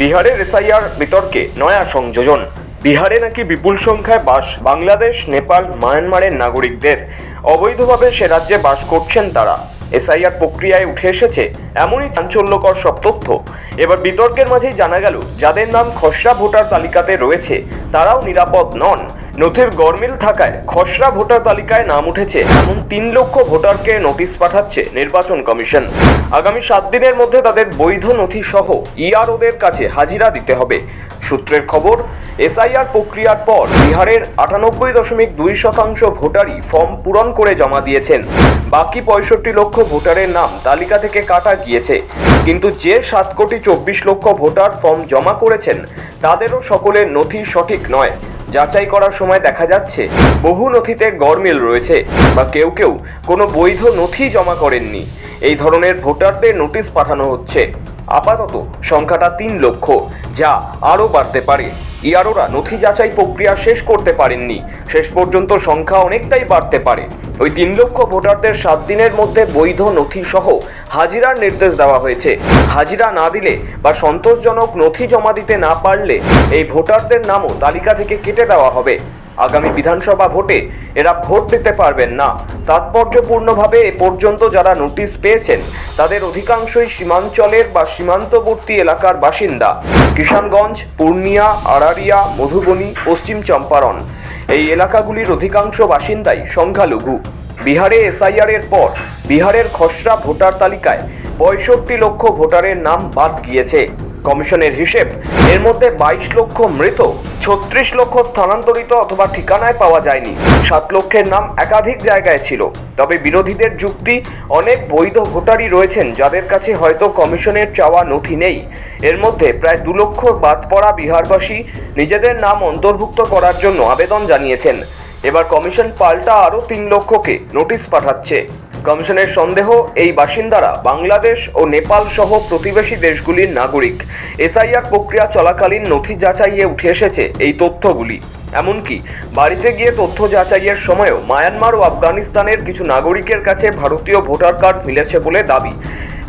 বিহারের এসআইআর বিতর্কে নয়া সংযোজন। বিহারে নাকি বিপুল সংখ্যায় বাস বাংলাদেশ, নেপাল, মায়ানমারের নাগরিকদের। অবৈধভাবে সে রাজ্যে বাস করছেন তারা। এসআইআর প্রক্রিয়ায় উঠে এসেছে এমনই চাঞ্চল্যকর সব তথ্য। এবার বিতর্কের মাঝেই জানা গেল, যাদের নাম খসড়া ভোটার তালিকাতে রয়েছে, তারাও নিরাপদ নন। নথির গরমিল থাকায় খসড়া ভোটার তালিকায় নাম উঠেছে, এমন তিন লক্ষ ভোটারকে নোটিশ পাঠাচ্ছে নির্বাচন কমিশন। আগামী সাত দিনের মধ্যে তাদের বৈধ নথি সহ ইআরওদের কাছে হাজিরা দিতে হবে। সূত্রের খবর, এসআইআর প্রক্রিয়ার পর বিহারের আটানব্বই দশমিক দুই শতাংশ ভোটারই ফর্ম পূরণ করে জমা দিয়েছেন। বাকি পঁয়ষট্টি লক্ষ ভোটারের নাম তালিকা থেকে কাটা গিয়েছে। কিন্তু যে সাত কোটি চব্বিশ লক্ষ ভোটার ফর্ম জমা করেছেন, তাদেরও সকলের নথি সঠিক নয়। যাচাই করার সময় দেখা যাচ্ছে, বহু নথিতে গরমিল রয়েছে বা কেউ কেউ কোনো বৈধ নথি জমা করেননি। এই ধরনের ভোটারদের নোটিশ পাঠানো হচ্ছে। আপাতত সংখ্যাটা তিন লক্ষ, যা আরও বাড়তে পারে। ইয়ারোরা নথি যাচাই প্রক্রিয়া শেষ করতে পারেননি। শেষ পর্যন্ত সংখ্যা অনেকটাই বাড়তে পারে। ওই তিন লক্ষ ভোটারদের সাত দিনের মধ্যে বৈধ নথি সহ হাজিরার নির্দেশ দেওয়া হয়েছে। হাজিরা না দিলে বা সন্তোষজনক নথি জমা দিতে না পারলে এই ভোটারদের নামও তালিকা থেকে কেটে দেওয়া হবে। আগামী বিধানসভা ভোটে এরা ভোট দিতে পারবেন না। তাৎপর্যপূর্ণভাবে এ পর্যন্ত যারা নোটিশ পেয়েছেন, তাদের অধিকাংশই সীমাঞ্চলের বা সীমান্তবর্তী এলাকার বাসিন্দা। কিষানগঞ্জ, পূর্ণিয়া আড়ারিয়া মধুবনী, পশ্চিম চম্পারণ। এই এলাকাগুলির অধিকাংশ বাসিন্দাই সংখ্যালঘু। বিহারে এসআইআর এর পর বিহারের খসড়া ভোটার তালিকায় পঁয়ষট্টি লক্ষ ভোটারের নাম বাদ গিয়েছে। কমিশনের হিসেব, এর মধ্যে বাইশ লক্ষ মৃত, ছত্রিশ লক্ষ স্থানান্তরিত অথবা ঠিকানায় পাওয়া যায়নি। সাত লক্ষের নাম একাধিক জায়গায় ছিল। তবে বিরোধীদের যুক্তি, অনেক বৈধ ভোটারই রয়েছেন যাদের কাছে হয়তো কমিশনের চাওয়া নথি নেই। এর মধ্যে প্রায় দু লক্ষ বাদ পড়া বিহারবাসী নিজেদের নাম অন্তর্ভুক্ত করার জন্য আবেদন জানিয়েছেন। এবার কমিশন পাল্টা আরও তিন লক্ষকে নোটিশ পাঠাচ্ছে। কমিশনের সন্দেহ, এই বাসিন্দারা বাংলাদেশ ও নেপাল সহ প্রতিবেশী দেশগুলির নাগরিক। এসআইআর প্রক্রিয়া চলাকালীন নথি যাচাইয়ে উঠে এসেছে এই তথ্যগুলি। এমনকি বাড়িতে গিয়ে তথ্য যাচাইয়ের সময়ও মায়ানমার ও আফগানিস্তানের কিছু নাগরিকের কাছে ভারতীয় ভোটার কার্ড মিলেছে বলে দাবি।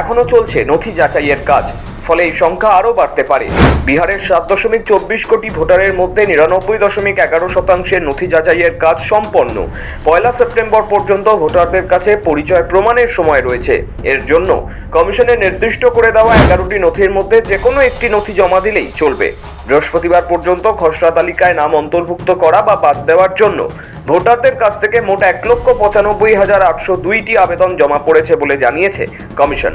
এখনও চলছে নথি যাচাইয়ের কাজ। ফলে এই সংখ্যা আরও বাড়তে পারে। বিহারের সাত দশমিক চব্বিশ কোটি ভোটারের মধ্যে নিরানব্বই দশমিক এগারো শতাংশের নথি যাচাইয়ের কাজ সম্পন্ন। পয়লা সেপ্টেম্বর পর্যন্ত ভোটারদের কাছে পরিচয় প্রমাণের সময় রয়েছে। এর জন্য কমিশনের নির্দিষ্ট করে দেওয়া এগারোটি নথির মধ্যে যে কোনো একটি নথি জমা দিলেই চলবে। বৃহস্পতিবার পর্যন্ত খসড়া তালিকায় নাম অন্তর্ভুক্ত করা বা বাদ দেওয়ার জন্য ভোটারদের কাছ থেকে মোট এক লক্ষ পঁচানব্বই হাজার আটশো দুইটি আবেদন জমা পড়েছে বলে জানিয়েছে কমিশন।